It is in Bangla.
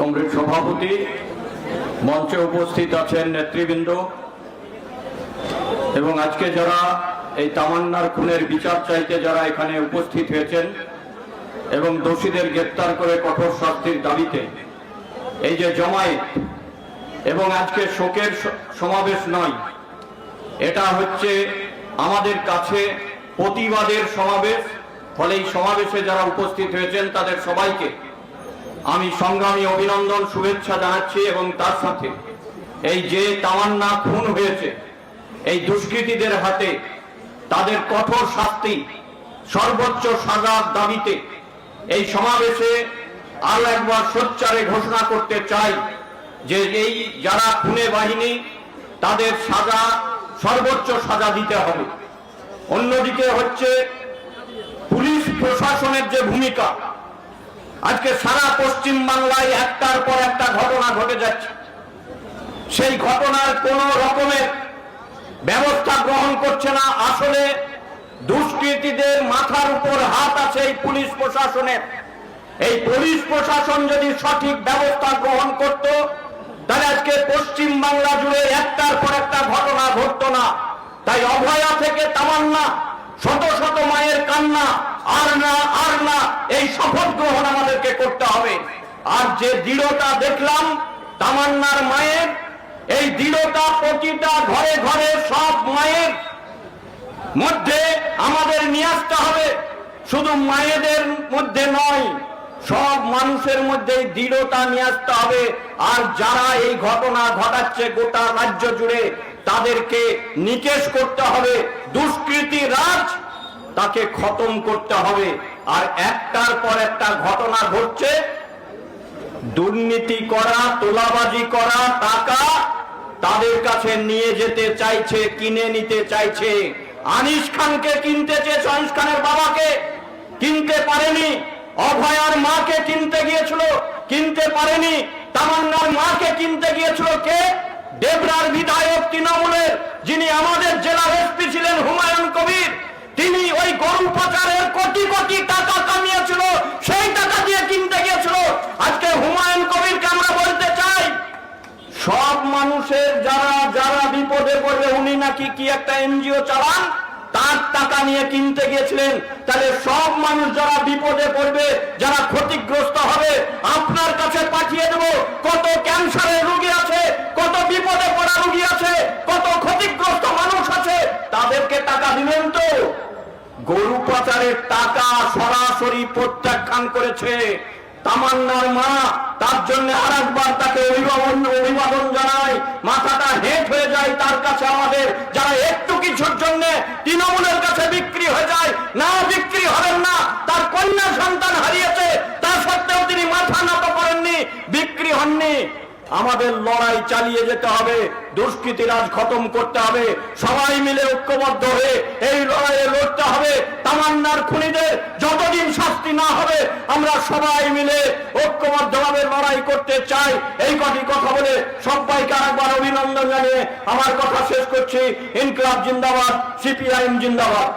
কংগ্রেস সভাপতি মঞ্চে উপস্থিত আছেন নেতৃবৃন্দ। এবং আজকে যারা এই তামান্নার খুনের বিচার চাইতে যারা এখানে উপস্থিত হয়েছেন এবং দোষীদের গ্রেপ্তার করে কঠোর শাস্তির দাবিতে, এই যে জমায়েত এবং আজকে শোকের সমাবেশ নয়, এটা হচ্ছে আমাদের কাছে প্রতিবাদের সমাবেশ। ফলে এই সমাবেশে যারা উপস্থিত হয়েছেন তাদের সবাইকে আমি সংগ্রামী অভিনন্দন শুভেচ্ছা জানাচ্ছি এবং তার সাথে এই যে তামান্না খুন হয়েছে, এই দুষ্কৃতীদের হাতে তাদের কঠোর শাস্তি, সর্বোচ্চ সাজার দাবিতে এই সমাবেশে আরও একবার সোচ্চারে ঘোষণা করতে চাই যে এই যারা খুনে বাহিনী, তাদের সাজা, সর্বোচ্চ সাজা দিতে হবে। অন্যদিকে হচ্ছে পুলিশ প্রশাসনের যে ভূমিকা আজকে সারা পশ্চিম বাংলায় একটার পর একটা ঘটনা ঘটে যাচ্ছে। সেই ঘটনার কোন রকমের ব্যবস্থা গ্রহণ করছে না। আসলে দুষ্কৃতীদের মাথার উপর হাত আছে এই পুলিশ প্রশাসনের। এই পুলিশ প্রশাসন যদি সঠিক ব্যবস্থা গ্রহণ করত, তাহলে আজকে পশ্চিম বাংলা জুড়ে একটার পর একটা ঘটনা ঘটতো না। তাই অভয়া থেকে তামান্না, শত শত মায়ের কান্না আর না আর না এই শপথ গ্রহণ আমাদেরকে করতে হবে। আর যে দৃঢ়তা দেখলাম, তামান্নার মায়ের, এই দৃঢ়তা প্রতিটা ঘরে ঘরে সব মায়ের মধ্যে আমাদের নিয়ে হবে। শুধু মায়েদের মধ্যে নয়, সব মানুষের মধ্যে দৃঢ়তা নিয়ে আসতে হবে। আর যারা এই ঘটনা ঘটাচ্ছে গোটা রাজ্য জুড়ে, তাদেরকে নিকেশ করতে হবে। দুষ্কৃতি রাজ তাকে খতম করতে হবে। আর একটার পর একটা ঘটনা ঘটছে। দুর্নীতি করা, তোলাবাজি করা, টাকা তাদের কাছে নিয়ে যেতে চাইছে, কিনে নিতে চাইছে। আনিস খানকে কিনতে চেয়েছে, আনিস খানের বাবাকে। কিনতে পারেনি। অভয়ার মাকে কিনতে গিয়েছিল, কিনতে পারেনি। তামান্নার মাকে কিনতে গিয়েছিল কে? দেবরার বিধায়ক তৃণমূলের, যিনি আমাদের জেলার এসপি ছিলেন হুমায়ুন কবির। তিনি ওই গরু পাচারের কোটি কোটি টাকা কামিয়েছিল, সেই টাকা দিয়ে কিনতে গিয়েছিল। আজকে হুমায়ুন কবিরকে আমরা বলতে চাই, সব মানুষের যারা যারা বিপদে পড়বে, উনি নাকি কি একটা এনজিও চালান? তার টাকা নিয়ে কিনতে গিয়েছিলেন। তাহলে সব মানুষ যারা বিপদে পড়বে, যারা ক্ষতিগ্রস্ত হবে, আপনার কাছে পাঠিয়ে দেব। কত ক্যান্সারের রুগী আছে, কত বিপদে পড়া রুগী আছে, কত ক্ষতিগ্রস্ত মানুষ আছে, তাদেরকে টাকা দিবেন তো। গরু পাচারের টাকা সরাসরি প্রত্যাখ্যান করেছে তামান্নার মা। তার জন্য আর একবার তাকে অভিভাবন অভিবাদন জানাই মাথাটা হেট হয়ে যায় তার কাছে আমাদের। যারা একটু কিছুর জন্য তৃণমূলের কাছে বিক্রি হয়ে যায়, না বিক্রি হবেন না। তার কন্যা সন্তান হারিয়েছে। তা সত্ত্বেও তিনি মাথা নত করেননি, বিক্রি হননি। আমাদের লড়াই চালিয়ে যেতে হবে, দুষ্কৃতিরাজ খতম করতে হবে, সবাই মিলে ঐক্যবদ্ধ হয়ে এই লড়াইয়ে লড়তে হবে। তামান্নার খুনিদের যতদিন শাস্তি না হবে, আমরা সবাই মিলে ঐক্যবদ্ধভাবে লড়াই করতে চাই। এই কটি কথা বলে সবাইকে আরেকবার অভিনন্দন জানিয়ে আমার কথা শেষ করছি। ইনকলাব জিন্দাবাদ, সিপিআইএম জিন্দাবাদ।